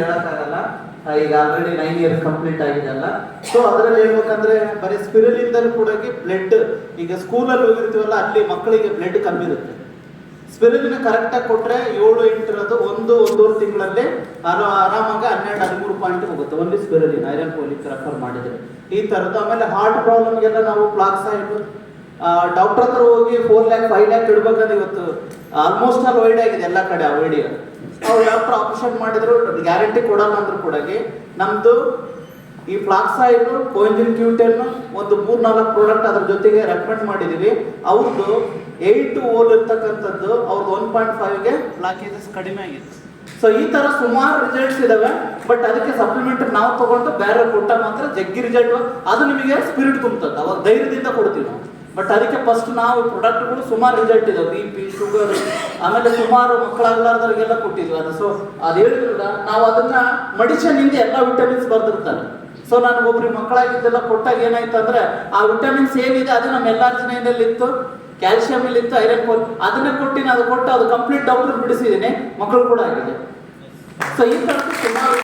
ಹೇಳಕ್ಕಾಗಲ್ಲ. ಆಗಲ್ಲ ಈಗ ಆಲ್ರೆಡಿ ನೈನ್ ಇಯರ್ಸ್ ಕಂಪ್ಲೀಟ್ ಆಗಿದೆ ಅಲ್ಲ ಸೊ ಅದರಲ್ಲಿ ಹೇಳ್ಬೇಕಂದ್ರೆ ಬರೀ ಸ್ಪಿರಲಿಂದಲೂ ಕೂಡ ಬ್ಲಡ್ ಈಗ ಸ್ಕೂಲಲ್ಲಿ ಹೋಗಿರ್ತೀವಲ್ಲ, ಅಲ್ಲಿ ಮಕ್ಕಳಿಗೆ ಬ್ಲಡ್ ಕಮ್ಮಿ ಇರುತ್ತೆ. ಸ್ಪಿರಿಲಿನ ಕರೆಕ್ಟಾಗಿ ಕೊಟ್ರೆ ಏಳು ಎಂಟರದ್ದು ಒಂದು, ಒಂದೂವರೆ ತಿಂಗಳಲ್ಲಿ ಆರಾಮಾಗಿ ಹನ್ನೆರಡು, ಹದಿಮೂರು ಪಾಯಿಂಟ್ ಹೋಗುತ್ತೆ. ಒಂದು ಸ್ಪಿರಿಲ್ ಐರನ್ ಪೋಲಿಕ್ ರೆಫರ್ ಮಾಡಿದ್ರೆ. ಈ ತರದ್ದು, ಆಮೇಲೆ ಹಾರ್ಟ್ ಪ್ರಾಬ್ಲಮ್ಗೆಲ್ಲ ನಾವು ಪ್ಲಾಕ್ಸ್ ಆಯಿತು ಡಾಕ್ಟರ್ ಹತ್ರ ಹೋಗಿ ಫೋರ್ ಲ್ಯಾಕ್ ಫೈವ್ ಲ್ಯಾಕ್ ಇಡ್ಬೇಕಂದ್ರೆ ಇವತ್ತು ಆಲ್ಮೋಸ್ಟ್ ಅಲ್ಲಿ ವೈಡ್ ಆಗಿದೆ ಎಲ್ಲ ಕಡೆ, ಆ ವೈಡಿಯೋ ಅವ್ರು ಯಾವ ಆಪರೇಷನ್ ಮಾಡಿದ್ರು ಗ್ಯಾರಂಟಿ ಕೊಡಲ್ಲ ಅಂದ್ರು ಕೂಡ ನಮ್ದು ಈ ಫ್ಲಾಕ್ಸೈಡ್ ಕೋಂಜಿನ್ ಕ್ಯೂಟೆನ್ ಒಂದು ಮೂರ್ ನಾಲ್ಕು ಪ್ರಾಡಕ್ಟ್ ಅದ್ರ ಜೊತೆಗೆ ರೆಕಮೆಂಡ್ ಮಾಡಿದೀವಿ. ಅವ್ರದ್ದು ಏಟ್ ಓಲ್ ಇರ್ತಕ್ಕಂಥದ್ದು ಅವ್ರದ್ದು ಒನ್ ಪಾಯಿಂಟ್ ಫೈವ್ಗೆ ಬ್ಲಾಕೇಜಸ್ ಕಡಿಮೆ ಆಗಿತ್ತು. ಸೊ ಈ ತರ ಸುಮಾರು ರಿಸಲ್ಟ್ಸ್ ಇದಾವೆ ಬಟ್ ಅದಕ್ಕೆ ಸಪ್ಲಿಮೆಂಟ್ ನಾವು ತಗೊಂಡು ಬೇರೆ ಕೊಟ್ಟ ಮಾತ್ರ ಜಗ್ಗಿ ರಿಸಲ್ಟ್ ಅದು ನಿಮಗೆ ಸ್ಪಿರಿಟ್ ತುಂಬುತ್ತದೆ ಅವಾಗ ಧೈರ್ಯದಿಂದ ಕೊಡ್ತೀವಿ ನಾವು. ಬಟ್ ಅದಕ್ಕೆ ಫಸ್ಟ್ ನಾವು ಪ್ರಾಡಕ್ಟ್ಗಳು ಸುಮಾರು ರಿಸಲ್ಟ್ ಇದಾವೆ. ಬಿ ಪಿ ಶುಗರ್ ಆಮೇಲೆ ಸುಮಾರು ಮಕ್ಕಳಾಗ್ಲಾರ್ದವ್ರಿಗೆಲ್ಲ ಕೊಟ್ಟಿದ್ವಿ ಅದು ಸೊ ಅದು ಹೇಳಿದ್ರಲ್ಲ, ನಾವು ಅದನ್ನ ಮಡಿಷನಿಂದ ಇಂದ ಎಲ್ಲ ವಿಟಮಿನ್ಸ್ ಬರ್ದಿರ್ತಾರೆ. ಸೊ ನಾನು ಒಬ್ರಿಗೆ ಮಕ್ಕಳಾಗಿದ್ದೆಲ್ಲ ಕೊಟ್ಟಾಗ ಏನಾಯ್ತು ಅಂದ್ರೆ, ಆ ವಿಟಮಿನ್ಸ್ ಏನಿದೆ ಅದು ನಮ್ಮ ಎಲ್ಲಾರ್ಜಿನಲ್ಲಿ ಇತ್ತು. ಕ್ಯಾಲ್ಸಿಯಂ ಇತ್ತು ಐರನ್ ಪೋಲ್ ಅದನ್ನೇ ಕೊಟ್ಟಿನ ಅದು ಕೊಟ್ಟು ಅದು ಕಂಪ್ಲೀಟ್ ಡಾಕ್ಟರ್ ಬಿಡಿಸಿದ್ದೀನಿ. ಮಕ್ಕಳು ಕೂಡ ಆಗಿದೆ. ಸೊ ಈ ಥರದ್ದು ಸುಮಾರು